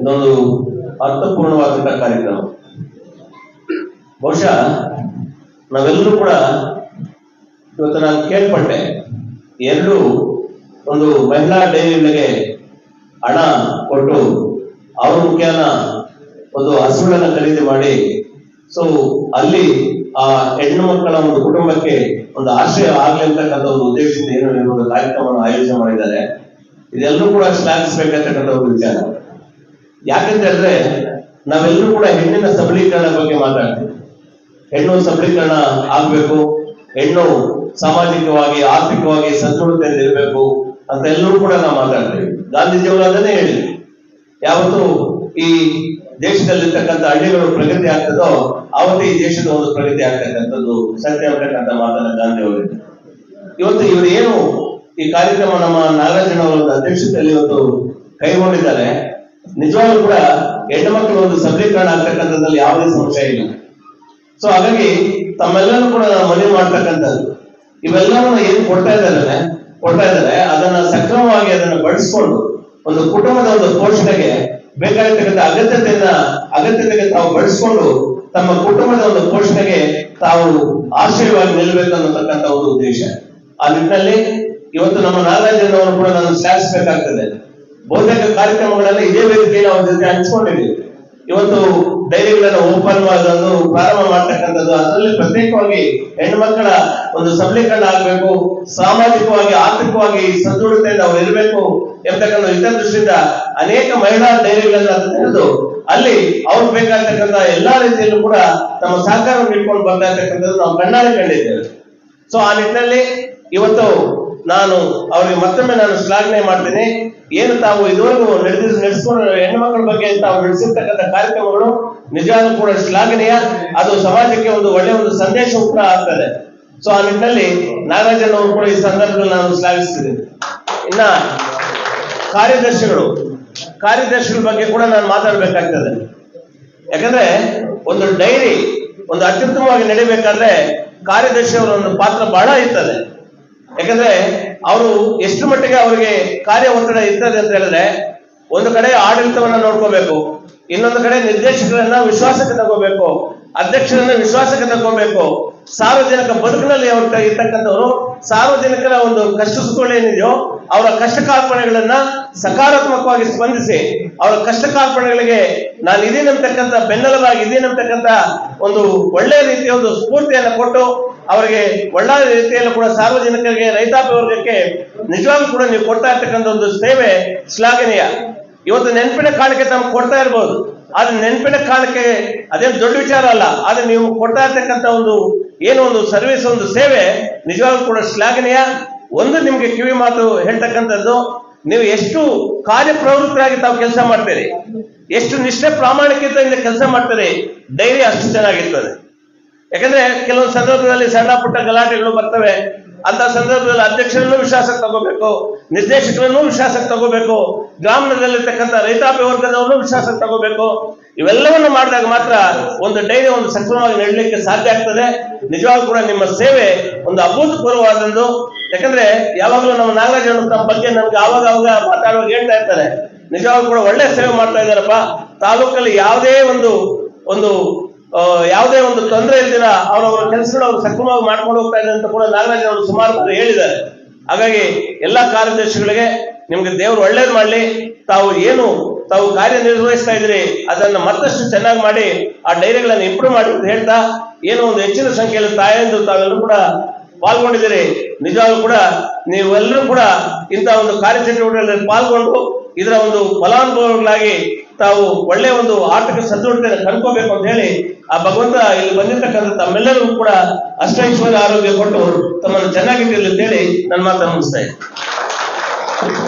ಇದೊಂದು ಅರ್ಥಪೂರ್ಣವಾದಂತಹ ಕಾರ್ಯಕ್ರಮ. ಬಹುಶಃ ನಾವೆಲ್ಲರೂ ಕೂಡ ಇವತ್ತು ನಾನು ಕೇಳ್ಪಟ್ಟೆ ಎರಡು ಒಂದು ಮಹಿಳಾ ಡೈರಿಗಳಿಗೆ ಹಣ ಕೊಟ್ಟು ಅವ್ರ ಮುಖ್ಯನ ಒಂದು ಹಸುಗಳನ್ನ ಖರೀದಿ ಮಾಡಿ ಸೊ ಅಲ್ಲಿ ಆ ಹೆಣ್ಣು ಮಕ್ಕಳ ಒಂದು ಕುಟುಂಬಕ್ಕೆ ಒಂದು ಆಶ್ರಯ ಆಗ್ಲಿ ಅಂತಕ್ಕಂಥ ಒಂದು ಉದ್ದೇಶದಿಂದ ಏನು ಒಂದು ಕಾರ್ಯಕ್ರಮವನ್ನು ಆಯೋಜನೆ ಮಾಡಿದ್ದಾರೆ. ಇದೆಲ್ಲರೂ ಕೂಡ ಶ್ಲಾಘಿಸಬೇಕಂತಕ್ಕಂಥ ಒಂದು ವಿಚಾರ. ಯಾಕಂತ ಹೇಳಿದ್ರೆ ನಾವೆಲ್ಲರೂ ಕೂಡ ಹೆಣ್ಣಿನ ಸಬಲೀಕರಣ ಬಗ್ಗೆ ಮಾತಾಡ್ತೀವಿ. ಹೆಣ್ಣು ಸಬಲೀಕರಣ ಆಗ್ಬೇಕು, ಹೆಣ್ಣು ಸಾಮಾಜಿಕವಾಗಿ, ಆರ್ಥಿಕವಾಗಿ ಸದೃಢತೆಯಿಂದ ಇರಬೇಕು ಅಂತ ಎಲ್ಲರೂ ಕೂಡ ನಾವು ಮಾತಾಡ್ತೀವಿ. ಗಾಂಧೀಜಿಯವರು ಅದನ್ನೇ ಹೇಳಿದ್ರು. ಯಾವತ್ತು ಈ ದೇಶದಲ್ಲಿರ್ತಕ್ಕಂಥ ಹಳ್ಳಿಗಳು ಪ್ರಗತಿ ಆಗ್ತದೋ ಅವತ್ತು ಈ ದೇಶದ ಒಂದು ಪ್ರಗತಿ ಆಗ್ತಕ್ಕಂಥದ್ದು ಸತ್ಯ ಅಂತಕ್ಕಂಥ ಮಾತನ್ನ ಗಾಂಧಿ ಅವರು ಹೇಳಿದ್ರು. ಇವತ್ತು ಇವರು ಏನು ಈ ಕಾರ್ಯಕ್ರಮ ನಮ್ಮ ನಾಗರಾಜನವರ ಒಂದು ಅಧ್ಯಕ್ಷತೆಯಲ್ಲಿ ಇವತ್ತು ಕೈಗೊಂಡಿದ್ದಾರೆ ನಿಜವಾಗ್ಲೂ ಕೂಡ ಹೆಣ್ಣು ಮಕ್ಕಳು ಒಂದು ಸಬಲೀಕರಣ ಆಗ್ತಕ್ಕಂಥದ್ದಲ್ಲಿ ಯಾವುದೇ ಸಂಶಯ ಇಲ್ಲ. ಸೊ ಹಾಗಾಗಿ ತಮ್ಮೆಲ್ಲರೂ ಕೂಡ ಮನವಿ ಮಾಡ್ತಕ್ಕಂಥದ್ದು. ಇವೆಲ್ಲವನ್ನು ಏನು ಕೊಡ್ತಾ ಇದ್ದಾರೆ ಕೊಡ್ತಾ ಇದ್ದಾರೆ, ಅದನ್ನ ಸಕ್ರಮವಾಗಿ ಅದನ್ನ ಬಳಸ್ಕೊಂಡು ಒಂದು ಕುಟುಂಬದ ಒಂದು ಪೋಷಣೆಗೆ ಬೇಕಾಗಿರ್ತಕ್ಕಂಥ ಅಗತ್ಯತೆಯನ್ನ, ಅಗತ್ಯತೆಗೆ ತಾವು ಬಳಸ್ಕೊಂಡು ತಮ್ಮ ಕುಟುಂಬದ ಒಂದು ಪೋಷಣೆಗೆ ತಾವು ಆಶ್ರಯವಾಗಿ ನಿಲ್ಲಬೇಕು ಅನ್ನತಕ್ಕಂಥ ಒಂದು ಉದ್ದೇಶ. ಆ ನಿಟ್ಟಿನಲ್ಲಿ ಇವತ್ತು ನಮ್ಮ ನಾಗರಾಜನವರು ಕೂಡ ನಾನು ಶ್ಲಾಘಿಸಬೇಕಾಗ್ತದೆ. ಬಹುತೇಕ ಕಾರ್ಯಕ್ರಮಗಳಲ್ಲಿ ಇದೇ ವೇದಿಕೆಯಲ್ಲಿ ಅವ್ರ ಜೊತೆ ಹಂಚ್ಕೊಂಡಿದ್ದೀವಿ. ಇವತ್ತು ಡೈರಿಗಳನ್ನ ಓಪನ್ ಮಾಡೋದು, ಪ್ರಾರಂಭ ಮಾಡ್ತಕ್ಕಂಥದ್ದು, ಅದರಲ್ಲಿ ಪ್ರತ್ಯೇಕವಾಗಿ ಹೆಣ್ಮಕ್ಕಳ ಒಂದು ಸಬಲೀಕರಣ ಆಗಬೇಕು, ಸಾಮಾಜಿಕವಾಗಿ, ಆರ್ಥಿಕವಾಗಿ ಸದೃಢತೆಯಿಂದ ಅವ್ರು ಇರಬೇಕು ಇತರ ಹಿತದೃಷ್ಟಿಯಿಂದ ಅನೇಕ ಮಹಿಳಾ ಡೈರಿಗಳನ್ನ ತೆರೆದು ಅಲ್ಲಿ ಅವ್ರಿಗೆ ಬೇಕಾಗ್ತಕ್ಕಂಥ ಎಲ್ಲಾ ರೀತಿಯಲ್ಲೂ ಕೂಡ ತಮ್ಮ ಸಹಕಾರ ಇಟ್ಕೊಂಡು ಬರ್ತಾ ಇರ್ತಕ್ಕಂಥದ್ದು ನಾವು ಕಣ್ಣಾರೆ ಕಂಡಿದ್ದೇವೆ. ಸೊ ಆ ನಿಟ್ಟಿನಲ್ಲಿ ಇವತ್ತು ನಾನು ಅವರಿಗೆ ಮತ್ತೊಮ್ಮೆ ನಾನು ಶ್ಲಾಘನೆ ಮಾಡ್ತೀನಿ. ಏನು ತಾವು ಇದುವರೆಗೂ ನಡೆದ ನಡೆಸ್ಕೊಂಡು ಹೆಣ್ಣು ಮಕ್ಕಳ ಬಗ್ಗೆ ತಾವು ನಡೆಸಿರ್ತಕ್ಕಂಥ ಕಾರ್ಯಕ್ರಮಗಳು ನಿಜವಾಗ್ಲೂ ಕೂಡ ಶ್ಲಾಘನೀಯ, ಅದು ಸಮಾಜಕ್ಕೆ ಒಂದು ಒಳ್ಳೆಯ ಒಂದು ಸಂದೇಶ ಕೂಡ ಆಗ್ತದೆ. ಸೊ ಆ ನಿಟ್ಟಿನಲ್ಲಿ ನಾಗರಾಜನ್ ಕೂಡ ಈ ಸಂದರ್ಭದಲ್ಲಿ ನಾನು ಶ್ಲಾಘಿಸ್ತಿದ್ದೇನೆ ಇನ್ನ ಕಾರ್ಯದರ್ಶಿಗಳು, ಕಾರ್ಯದರ್ಶಿಗಳ ಬಗ್ಗೆ ಕೂಡ ನಾನು ಮಾತಾಡಬೇಕಾಗ್ತದೆ. ಯಾಕಂದ್ರೆ ಒಂದು ಡೈರಿ, ಒಂದು ಅತ್ಯುತ್ತಮವಾಗಿ ನಡಿಬೇಕಾದ್ರೆ ಕಾರ್ಯದರ್ಶಿ ಅವರ ಒಂದು ಪಾತ್ರ ಬಹಳ ಇರ್ತದೆ. ಯಾಕಂದ್ರೆ ಅವರು ಎಷ್ಟು ಮಟ್ಟಿಗೆ ಅವರಿಗೆ ಕಾರ್ಯ ಒತ್ತಡ ಇರ್ತದೆ ಅಂತ ಹೇಳಿದ್ರೆ ಒಂದು ಕಡೆ ಆಡಳಿತವನ್ನ ನೋಡ್ಕೋಬೇಕು ಇನ್ನೊಂದು ಕಡೆ ನಿರ್ದೇಶಕರನ್ನ ವಿಶ್ವಾಸಕ್ಕೆ ತಗೋಬೇಕು, ಅಧ್ಯಕ್ಷರನ್ನ ವಿಶ್ವಾಸಕ್ಕೆ ತಗೋಬೇಕು. ಸಾರ್ವಜನಿಕ ಬದುಕಿನಲ್ಲಿ ಅವ್ರ ಇರ್ತಕ್ಕಂಥವ್ರು, ಸಾರ್ವಜನಿಕರ ಒಂದು ಕಷ್ಟ ಏನಿದೆಯೋ, ಅವರ ಕಷ್ಟ ಕಾರ್ಪಣೆಗಳನ್ನ ಸಕಾರಾತ್ಮಕವಾಗಿ ಸ್ಪಂದಿಸಿ, ಅವರ ಕಷ್ಟ ಕಾರ್ಪಣೆಗಳಿಗೆ ನಾನು ಇದೀನಂತಕ್ಕಂಥ ಬೆನ್ನೆಲುಬಾಗಿ ಇದೀನಂತಕ್ಕಂಥ ಒಂದು ಒಳ್ಳೆಯ ರೀತಿಯ ಒಂದು ಸ್ಫೂರ್ತಿಯನ್ನು ಕೊಟ್ಟು, ಅವರಿಗೆ ಒಳ್ಳೆಯ ರೀತಿಯಲ್ಲೂ ಕೂಡ ಸಾರ್ವಜನಿಕರಿಗೆ, ರೈತಾಪಿ ವರ್ಗಕ್ಕೆ ನಿಜವಾಗ್ಲೂ ಕೂಡ ನೀವು ಕೊಡ್ತಾ ಇರ್ತಕ್ಕಂಥ ಒಂದು ಸೇವೆ ಶ್ಲಾಘನೀಯ. ಇವತ್ತು ನೆನಪಿನ ಕಾಲಕ್ಕೆ ತಮ್ಗೆ ಕೊಡ್ತಾ ಇರ್ಬೋದು. ಆದ್ರೆ ನೆನಪಿನ ಕಾಲಕ್ಕೆ ಅದೇನು ದೊಡ್ಡ ವಿಚಾರ ಅಲ್ಲ. ಆದ್ರೆ ನೀವು ಕೊಡ್ತಾ ಇರ್ತಕ್ಕಂಥ ಒಂದು ಏನು ಒಂದು ಸರ್ವಿಸ್ ಒಂದು ಸೇವೆ ನಿಜವಾಗ್ಲೂ ಕೂಡ ಶ್ಲಾಘನೀಯ. ಒಂದು ನಿಮ್ಗೆ ಕಿವಿ ಮಾತು ಹೇಳ್ತಕ್ಕಂಥದ್ದು, ನೀವು ಎಷ್ಟು ಕಾರ್ಯಪ್ರವೃತ್ತರಾಗಿ ತಾವು ಕೆಲಸ ಮಾಡ್ತೀರಿ, ಎಷ್ಟು ನಿಷ್ಠೆ ಪ್ರಾಮಾಣಿಕತೆಯಿಂದ ಕೆಲಸ ಮಾಡ್ತೀರಿ ಡೈರಿ ಅಷ್ಟು ಚೆನ್ನಾಗಿರ್ತದೆ. ಯಾಕಂದ್ರೆ ಕೆಲವೊಂದು ಸಂದರ್ಭದಲ್ಲಿ ಸಣ್ಣ ಪುಟ್ಟ ಗಲಾಟೆಗಳು ಬರ್ತವೆ. ಅಂತ ಸಂದರ್ಭದಲ್ಲಿ ಅಧ್ಯಕ್ಷರನ್ನು ವಿಶ್ವಾಸಕ್ಕೆ ತಗೋಬೇಕು. ನಿರ್ದೇಶಕರನ್ನು ವಿಶ್ವಾಸಕ್ಕೆ ತಗೋಬೇಕು. ಗ್ರಾಮದಲ್ಲಿರ್ತಕ್ಕಂಥ ರೈತಾಪಿ ವರ್ಗದವರನ್ನು ವಿಶ್ವಾಸಕ್ಕೆ ತಗೋಬೇಕು. ಇವೆಲ್ಲವನ್ನು ಮಾಡಿದಾಗ ಮಾತ್ರ ಒಂದು ಡೈರಿ ಒಂದು ಸಕ್ರಮವಾಗಿ ನಡೀಲಿಕ್ಕೆ ಸಾಧ್ಯ ಆಗ್ತದೆ. ನಿಜವಾಗ್ಲೂ ಕೂಡ ನಿಮ್ಮ ಸೇವೆ ಒಂದು ಅಭೂತಪೂರ್ವವಾದದ್ದು. ಯಾಕಂದ್ರೆ ಯಾವಾಗಲೂ ನಮ್ಮ ನಾಗರಾಜ್ ತಮ್ಮ ಬಗ್ಗೆ ನಮ್ಗೆ ಆವಾಗ ಅವಾಗ ಮಾತಾಡುವಾಗ ಹೇಳ್ತಾ ಇರ್ತಾರೆ. ನಿಜವಾಗ್ಲೂ ಕೂಡ ಒಳ್ಳೆ ಸೇವೆ ಮಾಡ್ತಾ ಇದ್ದಾರಪ್ಪ. ತಾಲೂಕಲ್ಲಿ ಯಾವುದೇ ಒಂದು ಒಂದು ಯಾವುದೇ ಒಂದು ತೊಂದರೆ ಇಲ್ದಿರ ಅವರವರ ಕೆಲಸಗಳು ಅವ್ರು ಸಕ್ರಮವಾಗಿ ಮಾಡ್ಕೊಂಡು ಹೋಗ್ತಾ ಇದ್ದಾರೆ ಅಂತ ಕೂಡ ನಾಗರಾಜ್ ಅವರು ಸುಮಾರು ಹೇಳಿದ್ದಾರೆ. ಹಾಗಾಗಿ ಎಲ್ಲಾ ಕಾರ್ಯದರ್ಶಿಗಳಿಗೆ ನಿಮ್ಗೆ ದೇವರು ಒಳ್ಳೇದು ಮಾಡ್ಲಿ. ತಾವು ಏನು ತಾವು ಕಾರ್ಯನಿರ್ವಹಿಸ್ತಾ ಇದ್ರಿ ಅದನ್ನ ಮತ್ತಷ್ಟು ಚೆನ್ನಾಗಿ ಮಾಡಿ, ಆ ಡೈರಿಗಳನ್ನ ಇಂಪ್ರೂವ್ ಮಾಡಿ ಹೇಳ್ತಾ, ಏನೋ ಒಂದು ಹೆಚ್ಚಿನ ಸಂಖ್ಯೆಯಲ್ಲಿ ತಾಯಂದು ತಾವೆಲ್ಲರೂ ಕೂಡ ಪಾಲ್ಗೊಂಡಿದ್ದೀರಿ. ನಿಜವಾಗ್ಲೂ ಕೂಡ ನೀವೆಲ್ಲರೂ ಕೂಡ ಇಂಥ ಒಂದು ಕಾರ್ಯಚಟುವಟಿಕೆಗಳಲ್ಲಿ ಪಾಲ್ಗೊಂಡು ಇದರ ಒಂದು ಫಲಾನುಭವಿಗಳಾಗಿ ತಾವು ಒಳ್ಳೆ ಒಂದು ಆರ್ಥಿಕ ಸದೃಢತೆಯನ್ನು ಕಂಡ್ಕೋಬೇಕು ಅಂತ ಹೇಳಿ ಆ ಭಗವಂತ ಇಲ್ಲಿ ಬಂದಿರತಕ್ಕಂಥ ತಮ್ಮೆಲ್ಲರಿಗೂ ಕೂಡ ಅಷ್ಟೈಶ್ವರ್ಯ ಆರೋಗ್ಯ ಕೊಟ್ಟು ತಮ್ಮನ್ನು ಚೆನ್ನಾಗಿಟ್ಟಿರಲಿ ಅಂತ ಹೇಳಿ ನನ್ನ ಮಾತನ್ನು ಮುಗಿಸ್ತಾ ಇದ್ದೀನಿ.